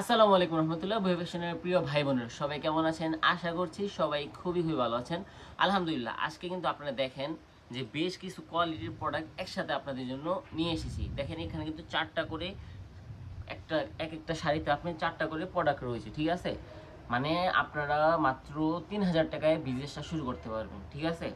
আসসালামু আলাইকুম রহমতুল্লাহ ভৈবেশনের প্রিয় ভাই বোনেরা সবাই কেমন আছেন? আশা করছি সবাই খুবই খুবই ভালো আছেন। আলহামদুলিল্লাহ, আজকে কিন্তু আপনারা দেখেন যে বেশ কিছু কোয়ালিটির প্রোডাক্ট একসাথে আপনাদের জন্য নিয়ে এসেছি। দেখেন এখানে কিন্তু চারটা করে একটা, এক একটা শাড়িতে আপনি চারটা করে প্রোডাক্ট রয়েছে, ঠিক আছে? মানে আপনারা মাত্র তিন হাজার টাকায় বিজনেসটা শুরু করতে পারবেন, ঠিক আছে?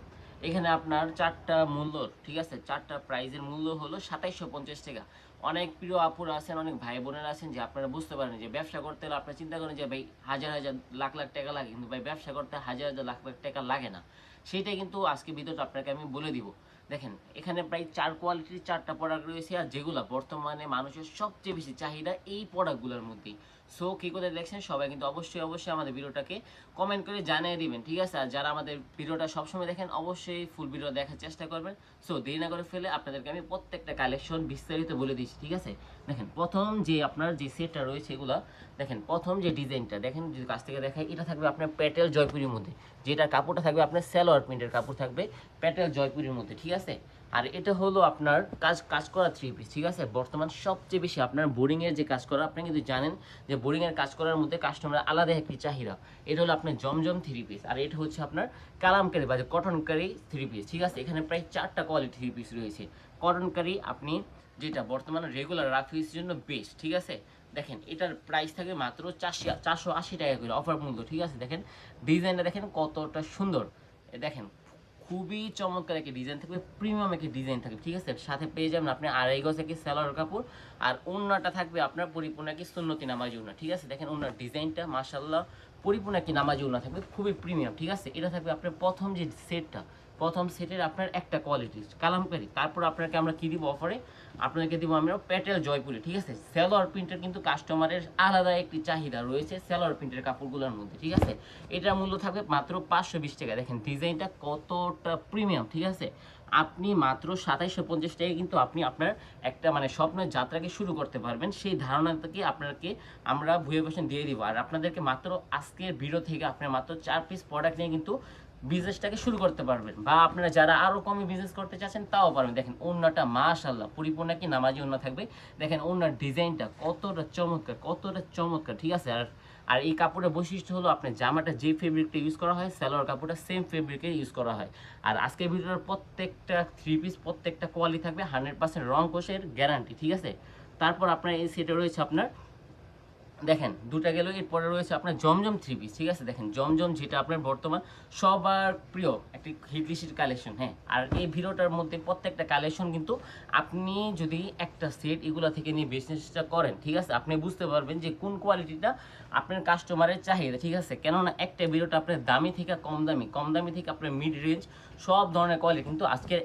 এখানে আপনার চারটা মূল্য ঠিক আছে? চারটা প্রাইজের মূল্য হলো সাতাইশশো পঞ্চাশ টাকা। অনেক প্রিয় আপুরা আছেন, অনেক ভাই বোনের আছেন যে আপনারা বুঝতে পারেন যে ব্যবসা করতে হলে আপনারা চিন্তা করেন যে ভাই হাজার হাজার লাখ লাখ টাকা লাগে। কিন্তু ভাই ব্যবসা করতে হাজার হাজার লাখ লাখ টাকা লাগে না। সেইটাই কিন্তু আজকে ভিডিওটা আপনাকে আমি বলে দিব। দেখেন, এখানে প্রায় চার কোয়ালিটির চারটা প্রোডাক্ট রয়েছে আর যেগুলো বর্তমানে মানুষের সবচেয়ে বেশি চাহিদা এই প্রোডাক্টগুলোর মধ্যেই। সো কী করে দেখছেন? সবাই কিন্তু অবশ্যই অবশ্যই আমাদের ভিডিওটাকে কমেন্ট করে জানিয়ে দিবেন, ঠিক আছে? আর যারা আমাদের ভিডিওটা সবসময় দেখেন, অবশ্যই ফুল ভিডিও দেখার চেষ্টা করবেন। সো দেরি না করে ফেলে আপনাদেরকে আমি প্রত্যেকটা কালেকশন বিস্তারিত বলে দিচ্ছি, ঠিক আছে? দেখেন, প্রথম যে আপনার যে সেটটা রয়েছে এগুলো, দেখেন, প্রথম যে ডিজাইনটা, দেখেন, যদি কাছ থেকে দেখায় এটা থাকবে আপনার প্যাটেল জয়পুরের মধ্যে। যেটা কাপড়টা থাকবে, আপনার স্যালোয়ার প্রিন্টের কাপড় থাকবে প্যাটেল জয়পুরের মধ্যে, ঠিক আছে? আর এটা হলো আপনার কাজ কাজ করা থ্রি পিস ঠিক আছে? বর্তমান সবচেয়ে বেশি আপনার বোরিংয়ের যে কাজ করা, আপনি কিন্তু জানেন যে বোরিংয়ের কাজ করার মধ্যে কাস্টমার আলাদা একটি চাহিদা। এটা হলো আপনার জমজম থ্রি পিস আর এটা হচ্ছে আপনার কালামকারি বা কটনকারি থ্রি পিস ঠিক আছে? এখানে প্রায় চারটা কোয়ালিটি থ্রি পিস রয়েছে। কটনকারি আপনি যেটা বর্তমানে রেগুলার রাফিসের জন্য বেস্ট ঠিক আছে? দেখেন, এটার প্রাইস থাকবে মাত্র চারশো চারশো আশি টাকা করে অফার মূল্য, ঠিক আছে? দেখেন ডিজাইনটা দেখেন কতটা সুন্দর। দেখেন, খুবই চমৎকার একটি ডিজাইন থাকবে প্রিমিয়াম একটি ডিজাইন থাকবে, ঠিক আছে? সাথে পেয়ে যাবেন আপনি আড়াই গজ একটি স্যালোয়ার কাপড়, আর ওড়নাটা থাকবে আপনার পরিপূর্ণ একটি সুন্নতি নামাজি ওড়না, ঠিক আছে? দেখেন ওনার ডিজাইনটা মাসাল্লাহ পরিপূর্ণ একটি নামাজি ওড়না থাকবে, খুবই প্রিমিয়াম ঠিক আছে? এটা থাকবে আপনার প্রথম যে সেটটা প্রথম সেটের আপনার একটা কোয়ালিটি কালামকারি। তারপর আপনাকে আমরা কী দিব অফারে আপনাকে দিব আমরা প্যাটেল জয়পুরি ঠিক আছে? সেলোয়ার প্রিন্টের কিন্তু কাস্টমারের আলাদা একটি চাহিদা রয়েছে সেলোয়ার প্রিন্টের কাপড়গুলোর মধ্যে, ঠিক আছে? এটার মূল্য থাকবে মাত্র পাঁচশো বিশ টাকা। দেখেন ডিজাইনটা কতটা প্রিমিয়াম ঠিক আছে? আপনি মাত্র সাতাইশশো পঞ্চাশ টাকায় কিন্তু আপনি আপনার একটা মানে স্বপ্নের যাত্রাকে শুরু করতে পারবেন। সেই ধারণাটাকে আপনাকে আমরা ভুয়ে ফ্যাশন দিয়ে দিব। আর আপনাদেরকে মাত্র আজকের ভিডিও থেকে আপনার মাত্র চার পিস প্রোডাক্ট নিয়ে কিন্তু বিজনেসটাকে শুরু করতে পারবেন। বা আপনারা যারা আরও কমে বিজনেস করতে চাচ্ছেন, তাও পারবেন। দেখেন, ওড়নাটা মাশাল্লাহ পরিপূর্ণ কি নামাজি ওড়না থাকবে? দেখেন, ওড়নার ডিজাইনটা কতটা চমৎকার কতটা চমৎকার, ঠিক আছে? আর আর এই কাপড়ের বৈশিষ্ট্য হলো, আপনার জামাটা যে ফেব্রিকটা ইউজ করা হয়, সালোয়ার কাপড়টা সেম ফেব্রিকে ইউজ করা হয়। আর আজকের ভিডিওর প্রত্যেকটা থ্রি পিস প্রত্যেকটা কোয়ালিটি থাকবে হান্ড্রেড পার্সেন্ট রং কোষের গ্যারান্টি ঠিক আছে? তারপর আপনার এই সেটে রয়েছে আপনার দেখেন, দুটা গেল এরপরে রয়েছে আপনার জমজম থ্রি পিস ঠিক আছে? দেখেন, জমজম যেটা আপনার বর্তমান সবার প্রিয় একটি হিটলিস্টের কালেকশন হ্যাঁ? আর এই ভিডিওটার মধ্যে প্রত্যেকটা কালেকশন কিন্তু আপনি যদি একটা সেট এগুলো থেকে নিয়ে বিজনেসটা করেন, ঠিক আছে? আপনি বুঝতে পারবেন যে কোন কোয়ালিটিটা আপনার কাস্টমারের চাহিদা, ঠিক আছে? কেননা একটা ভিডিওটা আপনার দামি থেকে কম দামি কম দামি থেকে আপনার মিড রেঞ্জ সব ধরনের কোয়ালিটি কিন্তু আজকের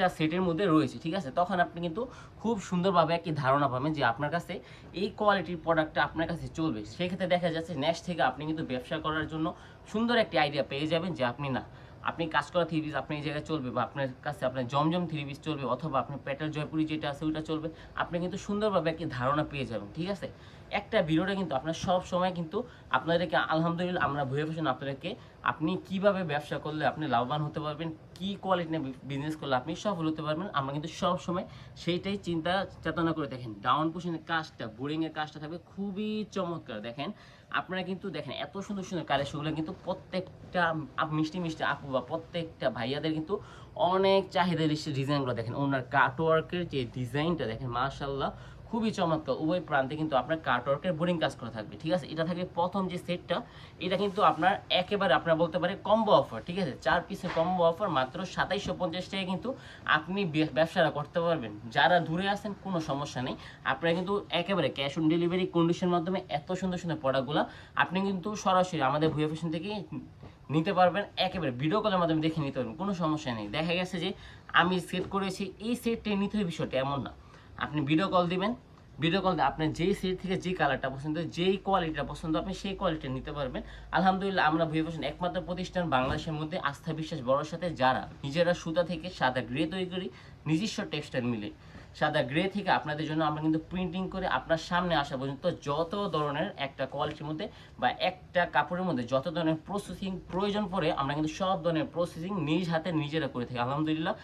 একটা সেটের মধ্যে রয়েছে, ঠিক আছে? তখন আপনি কিন্তু খুব সুন্দরভাবে একটি ধারণা পাবেন যে আপনার কাছে এই কোয়ালিটির প্রোডাক্টটা আপনার কাছে চলবে। সেক্ষেত্রে দেখা যাচ্ছে নেক্সট থেকে আপনি কিন্তু ব্যবসা করার জন্য সুন্দর একটি আইডিয়া পেয়ে যাবেন যে আপনি না, আপনি কাজ করা থ্রি পিস আপনি এই জায়গায় চলবে বা আপনার কাছে আপনার জমজম থ্রি পিস চলবে অথবা আপনার প্যাটার জয়পুরি যেটা আছে ওইটা চলবে, আপনি কিন্তু সুন্দরভাবে একটি ধারণা পেয়ে যাবেন, ঠিক আছে? একটা ভিডিওটা কিন্তু আপনার সব সময় কিন্তু আপনাদেরকে আলহামদুলিল্লাহ আমরা ভুয়ে ফেসেন আপনাদেরকে আপনি কীভাবে ব্যবসা করলে আপনি লাভবান হতে পারবেন, কি কোয়ালিটি বিজনেস করলে আপনি সফল হতে পারবেন, আমরা কিন্তু সব সময় সেইটাই চিন্তা চেতনা করে দেখেন। ডাউন পোশনের কাজটা বোরিংয়ের কাজটা থাকবে খুবই চমৎকার। দেখেন, আপনারা কিন্তু দেখেন এত সুন্দর সুন্দর কালেকশনগুলো কিন্তু প্রত্যেকটা মিষ্টি মিষ্টি আপু বা প্রত্যেকটা ভাইয়াদের কিন্তু অনেক চাহিদা লিস্টের ডিজাইনগুলো দেখেন। ওনার কাটওয়ার্কের যে ডিজাইনটা দেখেন মাশাল্লাহ খুবই চমৎকার। উভয় প্রান্তে কিন্তু আপনার কাটওয়ার্কের বোরিং কাজ করা থাকবে, ঠিক আছে? এটা থাকবে প্রথম যে সেটটা, এটা কিন্তু আপনার একেবারে, আপনার বলতে পারে কম্বো অফার ঠিক আছে? চার পিসের কম্বো অফার মাত্র সাতাইশশো পঞ্চাশ টাকা কিন্তু আপনি ব্যবসাটা করতে পারবেন। যারা দূরে আছেন, কোনো সমস্যা নেই। আপনারা কিন্তু একেবারে ক্যাশ অন ডেলিভারি কন্ডিশনের মাধ্যমে এত সুন্দর সুন্দর প্রোডাক্টগুলো আপনি কিন্তু সরাসরি আমাদের ভুয়া ফ্যাশন থেকে নিতে পারবেন। একেবারে ভিডিও কলের মাধ্যমে দেখে নিতে পারবেন, কোনো সমস্যা নেই। দেখা গেছে যে আমি সেট করেছি, এই সেটটাই নিতে বিষয়টা এমন না। আপনি ভিডিও কল দিবেন। ভিডিও কল আপনি যেই সেট থেকে যে কালারটা পছন্দ, যেই কোয়ালিটিটা পছন্দ আপনি সেই কোয়ালিটি নিতে পারবেন। আলহামদুলিল্লাহ, আমরা ভুয়ে ফ্যাশন একমাত্র প্রতিষ্ঠান বাংলাদেশের মধ্যে আস্থা বিশ্বাস বড়োর সাথে যারা নিজেরা সুতা থেকে সাদা গ্রে তৈরি করি, নিজস্ব টেক্সটাইল মিলে। সাদা গ্রে থেকে আপনাদের জন্য আমরা কিন্তু প্রিন্টিং করে আপনার সামনে আসা পর্যন্ত যত ধরনের একটা কোয়ালিটির মধ্যে বা একটা কাপড়ের মধ্যে যত ধরনের প্রসেসিং প্রয়োজন পড়ে, আমরা কিন্তু সব ধরনের প্রসেসিং নিজ হাতে নিজেরা করে থাকি। আলহামদুলিল্লাহ।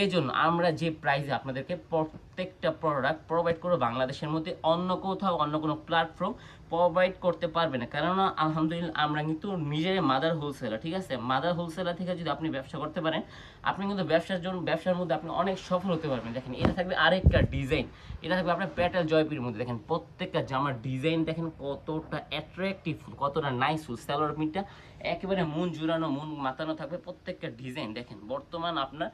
এই জন্য আমরা যে প্রাইসে আপনাদেরকে প্রত্যেকটা প্রোডাক্ট প্রোভাইড করব বাংলাদেশের মধ্যে অন্য কোথাও অন্য কোনো প্ল্যাটফর্ম প্রোভাইড করতে পারবে না। কেননা, আলহামদুলিল্লাহ, আমরা কিন্তু নিজের মাদার হোলসেলার ঠিক আছে? মাদার হোলসেলার থেকে যদি আপনি ব্যবসা করতে পারেন, আপনি কিন্তু ব্যবসার জন্য, ব্যবসার মধ্যে আপনি অনেক সফল হতে পারবেন। দেখেন, এটা থাকবে আরেকটা ডিজাইন এটা থাকবে আপনার প্যাটেল জয়পির মধ্যে। দেখেন, প্রত্যেকটা জামার ডিজাইন দেখেন কতটা অ্যাট্রাকটিভ কতটা নাইস ফুল। স্যালোয়ার প্রিন্টটা একেবারে মন জুড়ানো, মন মাতানো থাকবে প্রত্যেকটা ডিজাইন দেখেন, বর্তমান আপনার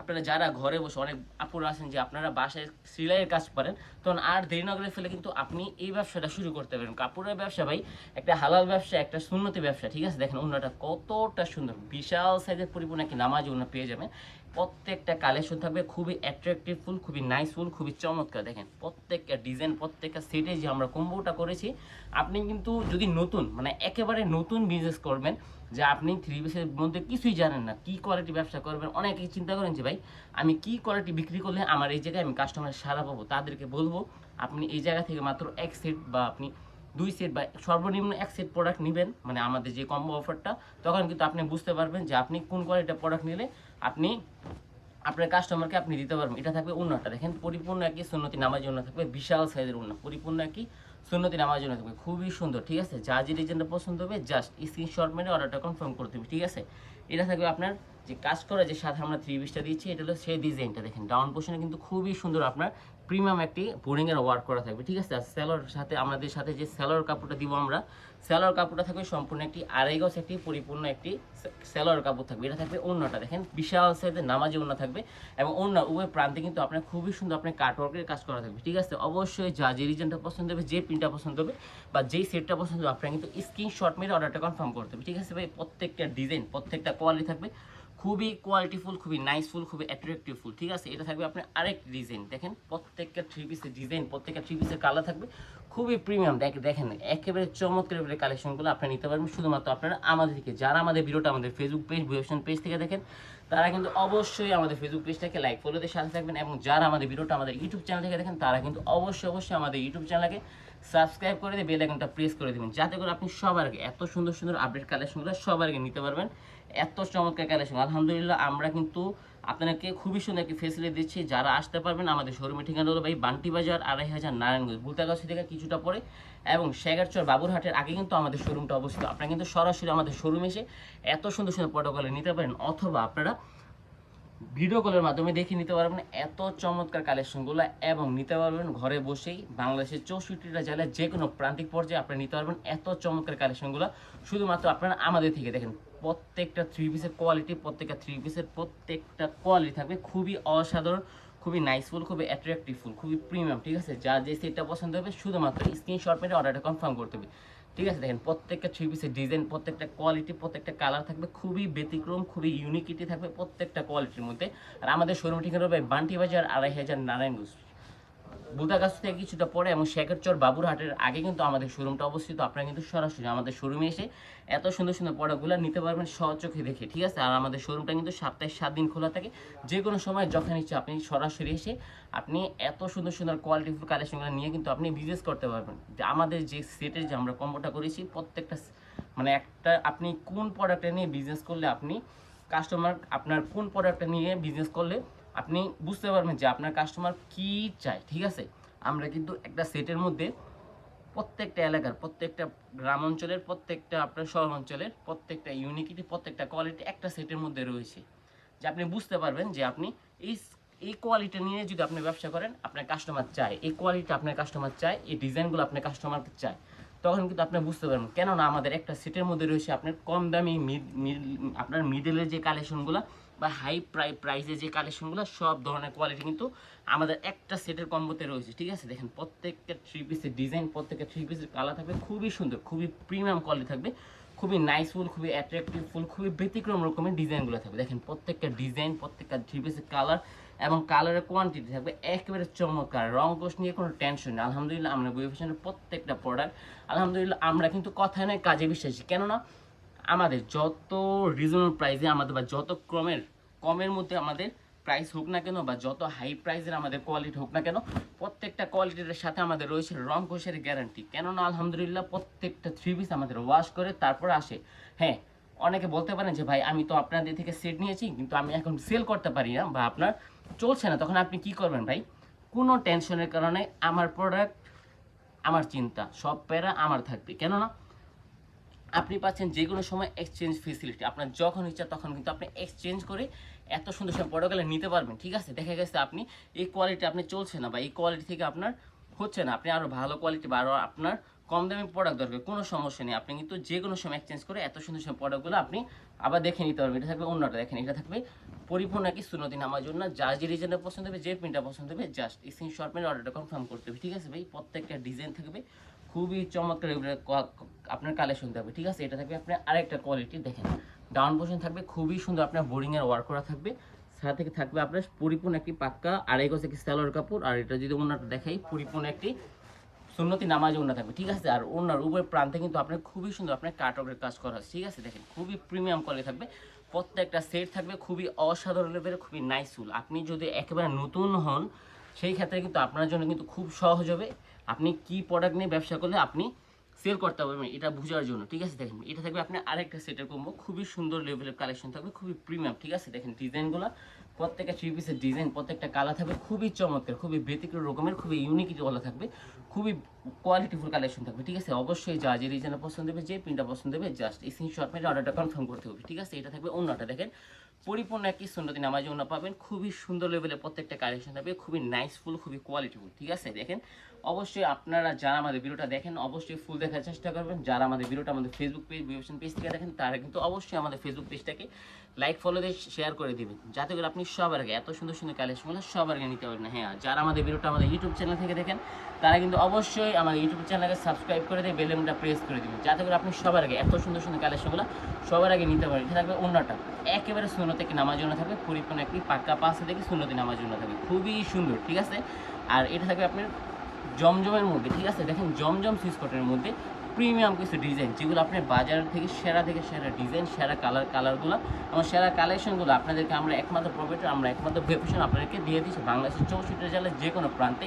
আপনারা যারা ঘরে বসে অনেক আপুরা আছেন যে আপনারা বাসায় সিলাইয়ের কাজ করেন, তখন আর দেরি না করে ফেলে কিন্তু আপনি এই ব্যবসাটা শুরু করতে পারেন। কাপড়ের ব্যবসা ভাই, একটা হালাল ব্যবসা, একটা সুন্নতি ব্যবসা, ঠিক আছে? দেখেন ওনাটা কতটা সুন্দর, বিশাল সাইজের পরিপূর্ণ একটি নামাজ ওনার পেয়ে যাবেন। প্রত্যেকটা কালেকশন থাকবে, খুবই অ্যাট্রাকটিভ ফুল, খুবই নাইস ফুল, খুবই চমৎকার। দেখেন, প্রত্যেকটা ডিজাইন প্রত্যেকটা সেটে যে আমরা কম্বোটা করেছি, আপনি কিন্তু যদি নতুন মানে একেবারে নতুন বিজনেস করবেন, যে আপনি থ্রি পিসের মধ্যে কিছুই জানেন না, কি কোয়ালিটি ব্যবসা করবেন, অনেকেই চিন্তা করেন যে, ভাই, আমি কি কোয়ালিটি বিক্রি করলে আমার এই জায়গায় আমি কাস্টমার সারা পাবো? তাদেরকে বলব, আপনি এই জায়গা থেকে মাত্র এক সেট বা আপনি দুই সেট বা সর্বনিম্ন এক সেট প্রোডাক্ট নেবেন মানে আমাদের যে কম্বো অফারটা তখন কিন্তু আপনি বুঝতে পারবেন যে আপনি কোন কোয়ালিটির প্রোডাক্ট নিলে আপনি, আপনার কাস্টমারকে আপনি দিতে পারবেন। এটা থাকবে উন্নতটা। দেখেন, পরিপূর্ণ একই সুন্নতি নামাজ উন্নত থাকবে, বিশাল সাইজের উন্নত। পরিপূর্ণ একই সুন্নতি নামাজ জন্য থাকবে। খুবই সুন্দর, ঠিক আছে? যা যে ডিজাইনটা পছন্দ হবে জাস্ট স্ক্রিনশট মেরে অর্ডারটা কনফার্ম করে দেবে, ঠিক আছে? এটা থাকবে আপনার যে কাজ করা যে সাথে আমরা থ্রি পিসটা দিচ্ছি, এটা হলো সেই ডিজাইনটা দেখেন ডাউন পোর্শনে কিন্তু খুবই সুন্দর আপনার প্রিমিয়াম একটি বোর্ডিং এর ওয়ার্ক করা থাকবে, ঠিক আছে? আর সাথে, আমাদের সাথে যে স্যালোর কাপড়টা দিব আমরা স্যালোর কাপড়টা থাকবে সম্পূর্ণ একটি আড়াই গজ একটি পরিপূর্ণ একটি স্যালোর কাপড় থাকবে। এটা থাকবে অন্যটা দেখেন? বিশাল সাইজের নামাজি অন্য থাকবে এবং অন্য উভয় প্রান্তে কিন্তু আপনার খুবই সুন্দর আপনার কাটওয়ার্কের কাজ করা থাকবে, ঠিক আছে? অবশ্যই যা যে রিজনটা পছন্দ হবে, যে প্রিন্টটা পছন্দ হবে বা যেই সেটটা পছন্দ হবে, আপনার কিন্তু স্ক্রিনশট মেরে অর্ডারটা কনফার্ম করতে হবে, ঠিক আছে ভাই? প্রত্যেকটা ডিজাইন প্রত্যেকটা কোয়ালিটি থাকবে। খুবই কোয়ালিটিফুল খুবই নাইসফুল খুবই অ্যাট্রাকটিভ ফুল, ঠিক আছে? এটা থাকবে আপনার আরেক ডিজাইন দেখেন, প্রত্যেকটা থ্রি পিসের ডিজাইন প্রত্যেকটা থ্রি পিসের কালার থাকবে। খুবই প্রিমিয়াম দেখ, দেখেন, একেবারে চমৎকার এবারে কালেকশনগুলো আপনি নিতে পারবেন। শুধুমাত্র আপনারা আমাদের থেকে, যারা আমাদের ভিডিওটা আমাদের ফেসবুক পেজ ভিওশন পেজ থেকে দেখেন, তারা কিন্তু অবশ্যই আমাদের ফেসবুক পেজটাকে লাইক ফলোতে সাথে থাকবেন এবং যারা আমাদের ভিডিওটা আমাদের ইউটিউব চ্যানেল থেকে দেখেন, তারা কিন্তু অবশ্যই অবশ্যই আমাদের ইউটিউব চ্যানেলকে সাবস্ক্রাইব করে দিয়ে বেল আইকনটা প্রেস করে দেবেন। যাতে করে আপনি সবার আগে এত সুন্দর সুন্দর আপডেট কালেকশনগুলো সবার আগে নিতে পারবেন। এত চমৎকার কালেকশন। আলহামদুলিল্লাহ, আমরা কিন্তু আপনাকে খুবই সুন্দর একটি ফেসিলিটি দিচ্ছি। যারা আসতে পারবেন, আমাদের শোরুমের ঠিকানা হলো ভাই বান্টি বাজার, আড়াই হাজার নারায়ণগঞ্জ, বুলতাগাছি থেকে কিছুটা পরে। এবং শেগারচর বাবুরহাটের আগে কিন্তু আমাদের শোরুমটা অবস্থিত। আপনারা কিন্তু সরাসরি আমাদের শোরুমে এসে এত সুন্দর সুন্দর প্রোটোকলে নিতে পারেন, অথবা আপনারা ভিডিও কলের মাধ্যমে দেখে নিতে পারবেন এত চমৎকার কালেকশনগুলো। এবং নিতে পারবেন ঘরে বসেই বাংলাদেশের চৌষট্টিটা জেলায় যে কোনো প্রান্তিক পর্যায়ে আপনি নিতে পারবেন এত চমৎকার কালেকশনগুলো। শুধুমাত্র আপনারা আমাদের থেকে দেখেন। প্রত্যেকটা থ্রি পিসের কোয়ালিটি প্রত্যেকটা থ্রি পিসের প্রত্যেকটা কোয়ালিটি থাকবে। খুবই অসাধারণ, খুবই নাইসফুল খুবই অ্যাট্রাকটিভ ফুল, খুবই প্রিমিয়াম ঠিক আছে? যা যে সেটটা পছন্দ হবে, শুধুমাত্র স্ক্রিনশট মেরে অর্ডারটা কনফার্ম করতে হবে। ঠিক আছে? দেখেন, প্রত্যেকটা থ্রি পিসের ডিজাইন প্রত্যেকটা কোয়ালিটি প্রত্যেকটা কালার থাকবে, খুবই ব্যতিক্রম, খুবই ইউনিকিটি থাকবে প্রত্যেকটা কোয়ালিটির মধ্যে। আর আমাদের শোরুম ঠিকানা হবে বান্টি বাজার আড়াই হাজার নারায়ণগঞ্জ। বুদাগাছ থেকে কিছুটা পরে এবং শেখরচর বাবুরহাটের আগে কিন্তু আমাদের শোরুমটা অবস্থিত। আপনারা কিন্তু সরাসরি আমাদের শোরুমে এসে এত সুন্দর সুন্দর প্রোডাক্টগুলো নিতে পারবেন সচোখে দেখে, ঠিক আছে? আর আমাদের শোরুমটা কিন্তু সপ্তাহে সাত দিন খোলা থাকে। যে কোনো সময় যখন ইচ্ছে আপনি সরাসরি এসে আপনি এত সুন্দর সুন্দর কোয়ালিটিফুল কালেকশনগুলো নিয়ে কিন্তু আপনি বিজনেস করতে পারবেন। আমাদের যে সেটের যে আমরা কম্বোটা করেছি, প্রত্যেকটা মানে একটা আপনি কোন প্রোডাক্টটা নিয়ে বিজনেস করলে আপনি কাস্টমার আপনার কোন প্রোডাক্টটা নিয়ে বিজনেস করলে আপনি বুঝতে পারবেন যে আপনার কাস্টমার কি চায়, ঠিক আছে? আমরা কিন্তু একটা সেটের মধ্যে প্রত্যেকটা এলাকার, প্রত্যেকটা গ্রাম অঞ্চলের, প্রত্যেকটা আপনার শহর অঞ্চলের, প্রত্যেকটা ইউনিকিটি প্রত্যেকটা কোয়ালিটি একটা সেটের মধ্যে রয়েছে। যে আপনি বুঝতে পারবেন যে আপনি এই এই কোয়ালিটি নিয়ে যদি আপনি ব্যবসা করেন, আপনার কাস্টমার চায়। এই কোয়ালিটি আপনার কাস্টমার চায়, এই ডিজাইনগুলো আপনার কাস্টমারকে চায়। তখন কিন্তু আপনি বুঝতে পারবেন, কেননা আমাদের একটা সেটের মধ্যে রয়েছে আপনার কম দামি মিড আপনার মিডলের যে কালেকশনগুলো বা হাই প্রাই প্রাইসে যে কালেকশনগুলো সব ধরনের কোয়ালিটি কিন্তু আমাদের একটা সেটের কম্বোতে রয়েছে, ঠিক আছে? দেখেন, প্রত্যেকটা থ্রি পিসের ডিজাইন প্রত্যেকটা থ্রি পিসের কালার থাকবে, খুবই সুন্দর, খুবই প্রিমিয়াম কোয়ালিটি থাকবে, খুবই নাইস ফুল, খুবই অ্যাট্রাকটিভ ফুল, খুবই ব্যতিক্রম রকমের ডিজাইনগুলো থাকবে। দেখেন, প্রত্যেকটা ডিজাইন প্রত্যেকটা থ্রি পিসের কালার এবং কালারের কোয়ান্টিটি থাকবে একেবারে চমৎকার, রং কোষ নিয়ে কোনো টেনশন নেই। আলহামদুলিল্লাহ, আমরা ফ্যাশনের প্রত্যেকটা প্রোডাক্ট আলহামদুলিল্লাহ, আমরা কিন্তু কথায় নয়, কাজে বিশ্বাসী। কেননা আমাদের যত রিজনেবল প্রাইসে আমাদের বা যত ক্রমের, কমের মধ্যে আমাদের প্রাইস হোক না কেন বা যত হাই প্রাইসের আমাদের কোয়ালিটি হোক না কেন, প্রত্যেকটা কোয়ালিটির সাথে আমাদের রয়েছে রং কোষের গ্যারান্টি কেননা আলহামদুলিল্লাহ প্রত্যেকটা থ্রি পিস আমাদের ওয়াশ করে তারপর আসে। হ্যাঁ অনেকে বলতে পারেন যে, ভাই, আমি তো আপনাদের থেকে সেট নিয়েছি, কিন্তু আমি এখন সেল করতে পারি না বা আপনার চলছে না। তখন আপনি কি করবেন ভাই? কোনো টেনশনের কারণে আমার প্রোডাক্ট আমার চিন্তা, সব প্যারা আমার থাকবে। কেননা আপনি পাচ্ছেন যে কোনো সময় এক্সচেঞ্জ ফেসিলিটি আপনার যখন ইচ্ছা তখন কিন্তু আপনি এক্সচেঞ্জ করে এত সুন্দর সুন্দর প্রোডাক্টগুলো নিতে পারবেন, ঠিক আছে? দেখা গেছে আপনি এই কোয়ালিটি আপনি চলছে না বা এই কোয়ালিটি থেকে আপনার হচ্ছে না, আপনি আরও ভালো কোয়ালিটি বা আরও আপনার কম দামি প্রোডাক্ট দরকার, কোনো সমস্যা নেই। আপনি কিন্তু যে কোনো সময় এক্সচেঞ্জ করে এত সুন্দর সুন্দর প্রোডাক্টগুলো আপনি আবার দেখে নিতে পারবেন। এটা থাকবে অন্যটা দেখেন, এটা থাকবে পরিপূর্ণ কি সুনতি নামার জন্য। যার যে ডিজাইনটা পছন্দ হবে, যে প্রিন্টটা পছন্দ হবে জাস্ট স্ক্রিনশট মেরে অর্ডারটা কনফার্ম করতে হবে, ঠিক আছে ভাই? প্রত্যেকটা ডিজাইন থাকবে। খুবই চমৎকার এগুলো আপনার কালেকশন থাকবে, ঠিক আছে? এটা থাকবে আপনার আরেকটা কোয়ালিটি দেখেন। ডাউন পোর্শন থাকবে, খুবই সুন্দর আপনার বোরিং এর ওয়ার্ক করা থাকবে। সাথে থেকে থাকবে আপনার পরিপূর্ণ একটি পাক্কা, আড়াই গজ একটি সালোয়ার কাপড়, আর এটা যদি ওনাটা দেখাই, পরিপূর্ণ একটি সুন্নতি নামাজ ওনা থাকবে, ঠিক আছে? আর ওনার উপর প্রান্তে কিন্তু আপনার খুবই সুন্দর আপনার কাটকের কাজ করা আছে, ঠিক আছে? দেখেন, খুবই প্রিমিয়াম কোয়ালিটি থাকবে। প্রত্যেকটা সেট থাকবে, খুবই অসাধারণ লেভেলের খুবই নাইসফুল আপনি যদি একেবারে নতুন হন, সেই ক্ষেত্রে কিন্তু আপনার জন্য কিন্তু খুব সহজ হবে। আপনি কি প্রোডাক্ট নিয়ে ব্যবসা করলে আপনি সেল করতে পারবেন এটা বোঝার জন্য, ঠিক আছে? দেখেন, এটা থাকবে আপনি আরেকটা সেটের কম্বো খুবই সুন্দর লেভেলের কালেকশন থাকবে, খুবই প্রিমিয়াম ঠিক আছে? দেখেন ডিজাইনগুলো প্রত্যেকটা থ্রি পিসের ডিজাইন প্রত্যেকটা কালার থাকবে, খুবই চমৎকার, খুবই ব্যতিক্রম রকমের, খুবই ইউনিক বলা থাকবে, খুবই কোয়ালিটিফুল কালেকশন থাকবে, ঠিক আছে? অবশ্যই যা যে ডিজাইনটা পছন্দ হবে, যে প্রিন্টটা পছন্দ হবে জাস্ট এই স্ক্রিনশট মেরে অর্ডারটা কনফার্ম করতে হবে, ঠিক আছে? এটা থাকবে অন্যটা, দেখেন, পরিপূর্ণ একটি সুন্দর নামাজ অন্য পাবেন, খুবই সুন্দর লেভেলের প্রত্যেকটা কালেকশন থাকবে, খুবই নাইসফুল খুবই কোয়ালিটিফুল ঠিক আছে? দেখেন অবশ্যই আপনারা যারা আমাদের ভিডিওটা দেখেন, অবশ্যই ফুল দেখার চেষ্টা করবেন। যারা আমাদের ভিডিওটা আমাদের ফেসবুক পেজ ভিডিওশন পেজ থেকে দেখেন, তারা কিন্তু অবশ্যই আমাদের ফেসবুক পেজটাকে লাইক ফলো দিয়ে শেয়ার করে দিবেন। যাতে করে আপনি সবার আগে এত সুন্দর সুন্দর কালেকশনগুলো সবার আগে নিতে পারবেন হ্যাঁ যারা আমাদের ভিডিওটা আমাদের ইউটিউব চ্যানেল থেকে দেখেন, তারা কিন্তু অবশ্যই আমাদের ইউটিউব চ্যানেলকে সাবস্ক্রাইব করে দিয়ে বেলেমটা প্রেস করে দিবেন। যাতে করে আপনি সবার আগে এত সুন্দর সুন্দর কালেকশনগুলো সবার আগে নিতে পারেন। থাকবে অন্যটা। একেবারে শূন্য থেকে নামার জন্য থাকবে, পরিপূর্ণ একটি পাক্কা পাঁচটা থেকে শূন্যতে নামার জন্য থাকবে। খুবই সুন্দর, ঠিক আছে? আর এটা থাকবে আপনার জমজমের মধ্যে, ঠিক আছে? দেখেন জমজম সুইচ কটনের মধ্যে প্রিমিয়াম কিছু ডিজাইন যেগুলো আপনার বাজার থেকে, সেরা থেকে সেরা ডিজাইন সেরা কালার কালারগুলো এবং সেরা কালেকশনগুলো আপনাদেরকে আমরা একমাত্র প্রফিটার আমরা একমাত্র ভেপেশন আপনাদেরকে দিয়ে দিচ্ছি বাংলাদেশের চৌষট্টি জেলার যে কোনো প্রান্তে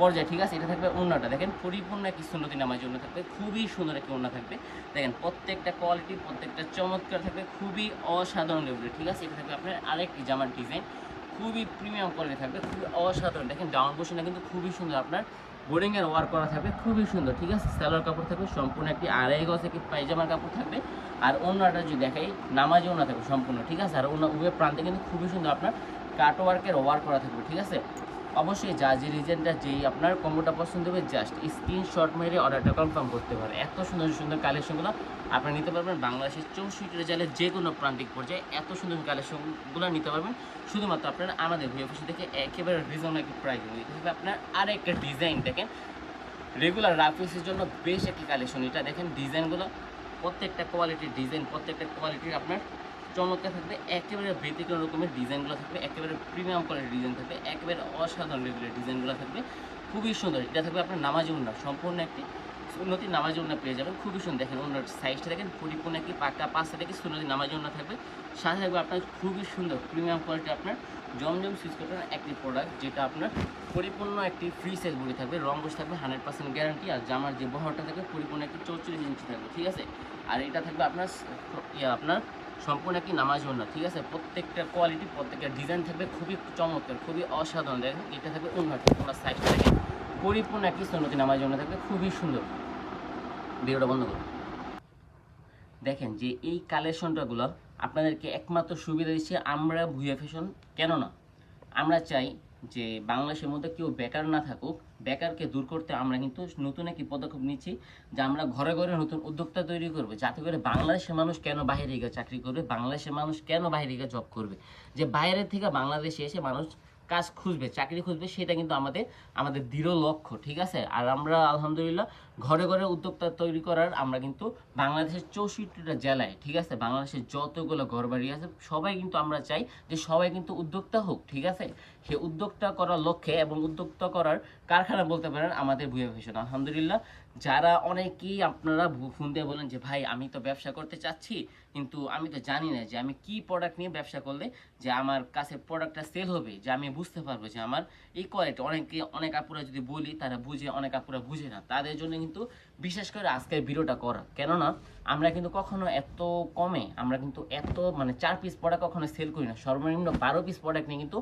পর্যায়ে, ঠিক আছে? এটা থাকবে অন্যটা দেখেন পরিপূর্ণ একটি সুন্নতি নামার জন্য থাকবে, খুবই সুন্দর একটি অন্য থাকবে। দেখেন প্রত্যেকটা কোয়ালিটি প্রত্যেকটা চমৎকার থাকবে, খুবই অসাধারণ লেভেলের ঠিক আছে? এটা থাকবে আপনার আরেকটি জামার ডিজাইন খুবই প্রিমিয়াম কোয়ালিটি থাকবে, খুবই অসাধারণ। দেখেন, ডাউন পোর্শনটা কিন্তু খুবই সুন্দর। আপনার বোরিংয়ের ওয়ার্ক করা থাকবে, খুবই সুন্দর, ঠিক আছে? সালোয়ার কাপড় থাকবে, সম্পূর্ণ একটি আড়াই গজ একটি পায়জামার কাপড় থাকবে। আর অন্যটা যদি দেখাই, নামাজি ওনা থাকবে সম্পূর্ণ, ঠিক আছে? আর অন্য উভয় প্রান্তে কিন্তু খুবই সুন্দর আপনার কাট ওয়ার্কের ওয়ার্ক করা থাকবে, ঠিক আছে? অবশ্যই যা যে ডিজাইনটা যেই আপনার কম্বোটা পছন্দ হবে জাস্ট স্ক্রিনশট মেরে অর্ডারটা কনফার্ম করতে পারে। এত সুন্দর সুন্দর কালেকশনগুলো আপনারা নিতে পারবেন বাংলাদেশের চৌষট্টি জেলার যে কোনো প্রান্তিক পর্যায়ে এত সুন্দর কালেকশনগুলো নিতে পারবেন। শুধুমাত্র আপনারা আমাদের ভিডিও অফিসে থেকে একেবারে রিজনেবল প্রাইস হবে। আপনার আরেকটা ডিজাইন দেখেন। রেগুলার রাফিসের জন্য বেশ একটি কালেকশন এটা দেখেন ডিজাইনগুলো প্রত্যেকটা কোয়ালিটির ডিজাইন প্রত্যেকটা কোয়ালিটির আপনার চমৎকার থাকবে, একেবারে ব্যতিক্রম রকমের ডিজাইনগুলো থাকবে, একেবারে প্রিমিয়াম কোয়ালিটির ডিজাইন থাকবে, একেবারে অসাধারণ লেভেলের ডিজাইনগুলো থাকবে, খুবই সুন্দর। এটা থাকবে আপনার নামাজি উন্না সম্পূর্ণ একটি সুন্নতি নামাজি উন্না পেয়ে যাবেন, খুবই সুন্দর। দেখেন অন্য সাইজটা দেখেন, পরিপূর্ণ একটি পাক্কা পাঁচটা থেকে সুন্নতি নামাজি উন্না থাকবে। সাথে থাকবে আপনার খুবই সুন্দর প্রিমিয়াম কোয়ালিটি আপনার জমজম সুইচ কটনের একটি প্রোডাক্ট যেটা আপনার পরিপূর্ণ একটি ফ্রি সাইজ বডি থাকবে, রং বস থাকবে হান্ড্রেড পার্সেন্ট গ্যারান্টি আর জামার যে বহরটা থাকবে, পরিপূর্ণ একটি চৌচল্লিশ ইঞ্চি থাকবে, ঠিক আছে? আর এটা থাকবে আপনার ইয়ে আপনার সম্পূর্ণ একটি নামাজ না, ঠিক আছে? প্রত্যেকটা কোয়ালিটি প্রত্যেকটা ডিজাইন থাকবে খুবই চমৎকার, খুবই অসাধারণ। দেখেন এটা থাকবে অন্যটা ওনার সাইজ থাকে। পরিপূর্ণ একটি সন্নতি নামাজ ওড়না থাকবে খুবই সুন্দর। ভিডিওটা বন্ধ করুন দেখেন যে এই কালেকশনটাগুলো আপনাদেরকে একমাত্র সুবিধা দিচ্ছে আমরা ভুয়া ফ্যাশন কেননা আমরা চাই যে বাংলাদেশের মধ্যে কেউ বেকার না থাকুক, বেকারকে দূর করতে আমরা কিন্তু নতুন একটি পদক্ষেপ নিচ্ছি, যে আমরা ঘরে ঘরে নতুন উদ্যোক্তা তৈরি করব, যাতে করে বাংলাদেশের মানুষ কেন বাইরে গিয়ে চাকরি করবে, বাংলাদেশের মানুষ কেন বাইরে গিয়ে জব করবে। যে বাইরের থেকে বাংলাদেশে এসে মানুষ কাজ খুঁজবে, চাকরি খুঁজবে, সেটা কিন্তু আমাদের আমাদের দৃঢ় লক্ষ্য, ঠিক আছে? আর আমরা, আলহামদুলিল্লাহ, ঘরে ঘরে উদ্যোক্তা তৈরি করার আমরা কিন্তু বাংলাদেশের চৌষট্টিটা জেলায়, ঠিক আছে? বাংলাদেশের যতগুলো ঘর বাড়ি আছে, সবাই কিন্তু আমরা চাই যে সবাই কিন্তু উদ্যোক্তা হোক, ঠিক আছে? সে উদ্যোক্তা করার লক্ষ্যে এবং উদ্যোক্তা করার কারখানা বলতে পারেন, আমাদের ভুয়া ভীষণ। আলহামদুলিল্লাহ, যারা অনেকেই আপনারা ফোন দিয়ে বলেন যে, ভাই, আমি তো ব্যবসা করতে চাচ্ছি, কিন্তু আমি তো জানি না যে আমি কি প্রোডাক্ট নিয়ে ব্যবসা করলে যে আমার কাছে প্রোডাক্টটা সেল হবে, যে আমি বুঝতে পারব যে আমার এই কোয়ালিটি অনেকে, অনেক আপুরা যদি বলি, তারা বুঝে, অনেক আপুরা বুঝে না। তাদের জন্য কিন্তু বিশেষ করে আজকের ভিডিওটা করা। কেননা, আমরা কিন্তু কখনো এত কমে, আমরা কিন্তু এত মানে চার পিস প্রোডাক্ট কখনো সেল করি না। সর্বনিম্ন বারো পিস প্রোডাক্ট নিয়ে কিন্তু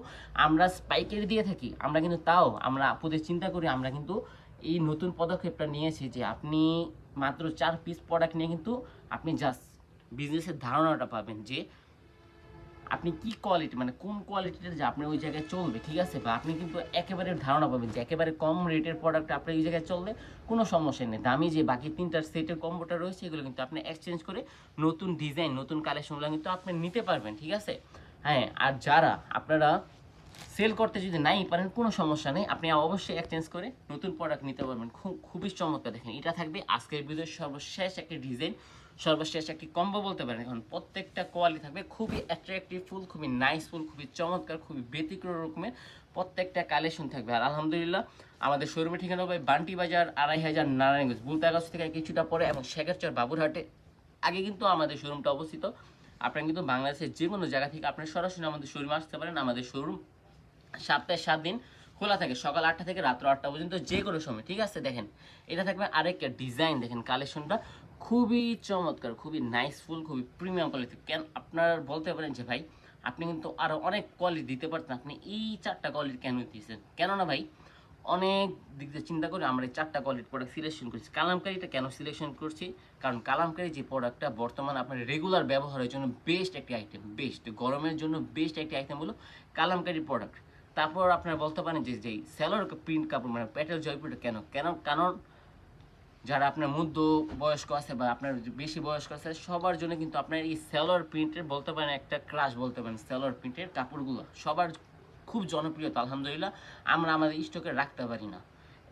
আমরা স্পাইকারি দিয়ে থাকি। আমরা কিন্তু তাও, আমরা আপুদের চিন্তা করি, আমরা কিন্তু এই নতুন পদক্ষেপটা নিয়েছি যে আপনি মাত্র চার পিস প্রোডাক্ট নিয়ে কিন্তু আপনি জাস্ট বিজনেসের ধারণাটা পাবেন যে আপনি কি কোয়ালিটি মানে কোন কোয়ালিটিটা যে আপনি ওই জায়গায় চলবে, ঠিক আছে? বা আপনি কিন্তু একেবারে ধারণা পাবেন যে একেবারে কম রেটের প্রোডাক্ট আপনি ওই জায়গায় চলবে, কোনো সমস্যা নেই। দামি যে বাকি তিনটার সেটের কম্বোটা রয়েছে, এগুলো কিন্তু আপনি এক্সচেঞ্জ করে নতুন ডিজাইন নতুন কালেকশনগুলো কিন্তু আপনি নিতে পারবেন, ঠিক আছে? হ্যাঁ আর যারা আপনারা সেল করতে যদি নাই পারেন, কোনো সমস্যা নেই। আপনি অবশ্যই এক্সচেঞ্জ করে নতুন প্রোডাক্ট নিতে পারবেন। খুব, খুবই চমৎকার দেখেন। এটা থাকবে আজকের ভিডিওর সর্বশেষ একটি ডিজাইন সর্বশেষ একটি কম্বো বলতে পারেন। এখন প্রত্যেকটা কোয়ালিটি থাকবে খুবই অ্যাট্রাকটিভ ফুল খুবই নাইস ফুল খুবই চমৎকার, খুবই ব্যতিক্রম রকমের প্রত্যেকটা কালেকশন থাকবে। আর আলহামদুলিল্লাহ, আমাদের শোরুমের ঠিকানা হবে বান্টি বাজার আড়াই হাজার নারায়ণগঞ্জ। বুলতাগাছ থেকে কিছুটা পরে এবং শেখারচর বাবুরহাটে। আগে কিন্তু আমাদের শোরুমটা অবস্থিত। আপনারা কিন্তু বাংলাদেশের যে কোনো জায়গা থেকে আপনারা সরাসরি আমাদের শোরুমে আসতে পারেন। আমাদের শোরুম সপ্তাহে সাত দিন খোলা থাকে, সকাল আটটা থেকে রাত্র আটটা পর্যন্ত যে কোনো সময়, ঠিক আছে? দেখেন, এটা থাকবে আরেকটা ডিজাইন দেখেন কালেকশনটা খুবই চমৎকার, খুবই নাইসফুল খুবই প্রিমিয়াম কোয়ালিটি কেন আপনারা বলতে পারেন যে, ভাই, আপনি কিন্তু আরও অনেক কোয়ালিটি দিতে পারতেন, আপনি এই চারটা কোয়ালিটি কেন দিয়েছেন? কেননা, ভাই, অনেক দিক দিয়ে চিন্তা করে আমরা এই চারটা কোয়ালিটি প্রোডাক্ট সিলেকশন করছি। কালামকারিটা কেন সিলেকশন করছি? কারণ কালামকারি যে প্রোডাক্টটা বর্তমানে আপনার রেগুলার ব্যবহারের জন্য বেস্ট একটি আইটেম বেস্ট গরমের জন্য বেস্ট একটি আইটেম হলো কালামকারি প্রোডাক্ট তারপর আপনারা বলতে পারেন যে যেই সেলর প্রিন্ট কাপড় মানে প্যাটেল জয়পুরটা কেন? কেন, কারণ যারা আপনার মধ্য বয়স্ক আছে বা আপনার যে বেশি বয়স্ক আছে, সবার জন্য কিন্তু আপনার এই সেলর প্রিন্টের বলতে পারেন একটা ক্রাশ বলতে পারেন সেলর প্রিন্টের কাপড়গুলো। সবার খুব জনপ্রিয়তা আলহামদুলিল্লাহ। আমরা আমাদের স্টকে রাখতে পারি না।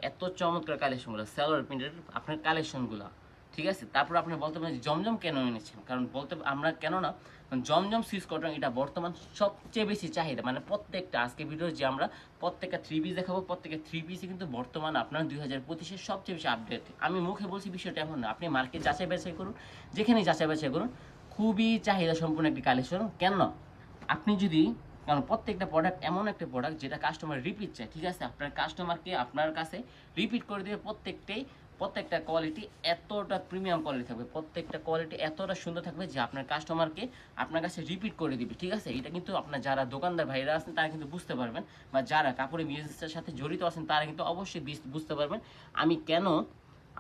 এত চমৎকার কালেকশনগুলো সেলর প্রিন্টের আপনার কালেকশনগুলো ঠিক আছে? তারপর আপনি বলতে পারেন যে, জমজম কেন এনেছেন? কারণ বলতে, আমরা কেন না জমজম সুইচ কটন এটা বর্তমান সবচেয়ে বেশি চাহিদা। মানে প্রত্যেকটা, আজকে ভিডিও যে আমরা প্রত্যেকটা থ্রি পিস দেখাবো, প্রত্যেকটা থ্রি পিসই কিন্তু বর্তমান আপনার দুই হাজার পঁচিশের সবচেয়ে বেশি আপডেট আমি মুখে বলছি বিষয়টা এমন না, আপনি মার্কেট যাচাই বাছাই করুন যেখানে যাচাই বাছাই করুন, খুবই চাহিদা সম্পূর্ণ একটি কালেকশন কেন? আপনি যদি, কারণ প্রত্যেকটা প্রোডাক্ট এমন একটা প্রোডাক্ট যেটা কাস্টমার রিপিট চায়, ঠিক আছে? আপনার কাস্টমারকে আপনার কাছে রিপিট করে দেবে প্রত্যেকটাই প্রত্যেকটা কোয়ালিটি এতটা প্রিমিয়াম কোয়ালিটি থাকবে, প্রত্যেকটা কোয়ালিটি এতটা সুন্দর থাকবে যে আপনার কাস্টমারকে আপনার কাছে রিপিট করে দিবে, ঠিক আছে? এটা কিন্তু আপনার যারা দোকানদার ভাইরা আছেন, তারা কিন্তু বুঝতে পারবেন বা যারা কাপড়ের বিজনেসের সাথে জড়িত আছেন, তারা কিন্তু অবশ্যই বুঝতে পারবেন আমি কেন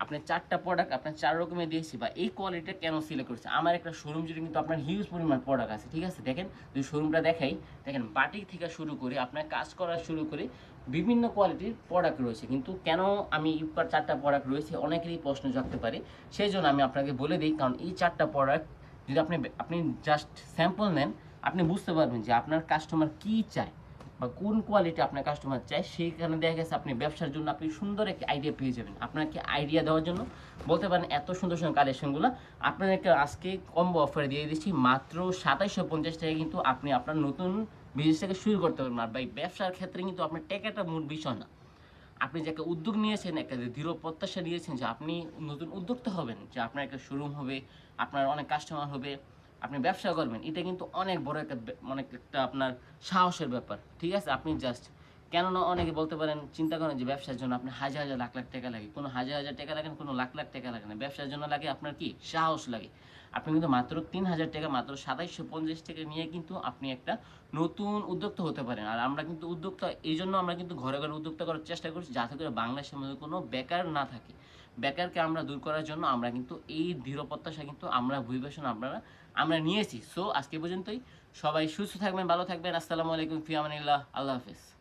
আপনার চারটা প্রোডাক্ট আপনার চার রকমের দিয়েছি বা এই কোয়ালিটিটা কেন সিলেক্ট করেছে। আমার একটা শোরুম জুড়ে কিন্তু আপনার হিউজ পরিমাণ প্রোডাক্ট আছে, ঠিক আছে? দেখেন, যদি শোরুমটা দেখাই, দেখেন, বাটিক থেকে শুরু করে, আপনার কাজ করা শুরু করে বিভিন্ন কোয়ালিটির প্রোডাক্ট রয়েছে। কিন্তু কেন আমি ইউকার চারটা প্রোডাক্ট রয়েছে, অনেকেরই প্রশ্ন জাগতে পারে। সেই জন্য আমি আপনাকে বলে দিই, কারণ এই চারটা প্রোডাক্ট যদি আপনি আপনি জাস্ট স্যাম্পল নেন, আপনি বুঝতে পারবেন যে আপনার কাস্টমার কী চায় বা কোন কোয়ালিটি আপনার কাস্টমার চায়। সেইখানে দেখা গেছে আপনি ব্যবসার জন্য আপনি সুন্দর একটি আইডিয়া পেয়ে যাবেন। আপনাকে আইডিয়া দেওয়ার জন্য বলতে পারেন এত সুন্দর সুন্দর কালেকশনগুলো আপনাদেরকে আজকে কম্বো অফারে দিয়ে দিচ্ছি, মাত্র সাতাইশশো পঞ্চাশ টাকা কিন্তু আপনি আপনার নতুন বিজনেসটাকে শুরু করতে পারবেন আর ভাই, ব্যবসার ক্ষেত্রে কিন্তু আপনার টেকাটা মূল বিষয় না। আপনি যে একটা উদ্যোগ নিয়েছেন, একটা যে দৃঢ় প্রত্যাশা নিয়েছেন যে আপনি নতুন উদ্যোক্তা হবেন, যে আপনার একটা শোরুম হবে, আপনার অনেক কাস্টমার হবে, আপনি ব্যবসা করবেন, এটা কিন্তু অনেক বড় একটা অনেক একটা আপনার সাহসের ব্যাপার। ঠিক আছে? আপনি জাস্ট কেননা অনেকে বলতে পারেন, চিন্তা করেন যে ব্যবসার জন্য আপনি হাজার হাজার লাখ লাখ টাকা লাগে। কোনো হাজার হাজার টাকা লাগে কোনো লাখ লাখ টাকা লাগে না। ব্যবসার জন্য লাগে আপনার কি? সাহস লাগে। আপনি কিন্তু মাত্র তিন হাজার টাকা, মাত্র সাতাইশশো পঞ্চাশ টাকা নিয়ে কিন্তু আপনি একটা নতুন উদ্যোক্তা হতে পারেন। আর আমরা কিন্তু উদ্যোক্তা, এই জন্য আমরা কিন্তু ঘরে ঘরে উদ্যোক্তা করার চেষ্টা করছি যাতে করে বাংলাদেশের মধ্যে কোনো বেকার না থাকে। বেকারকে আমরা দূর করার জন্য আমরা কিন্তু এই দৃঢ় প্রত্যাশা কিন্তু আমরা ভূমিবেশন আপনারা, আমরা নিয়েছি। সো আজকে পর্যন্তই। সবাই সুস্থ থাকবেন, ভালো থাকবেন। আসসালামু আলাইকুম ফিয়ামানিল্লাহ। আল্লাহ হাফেজ।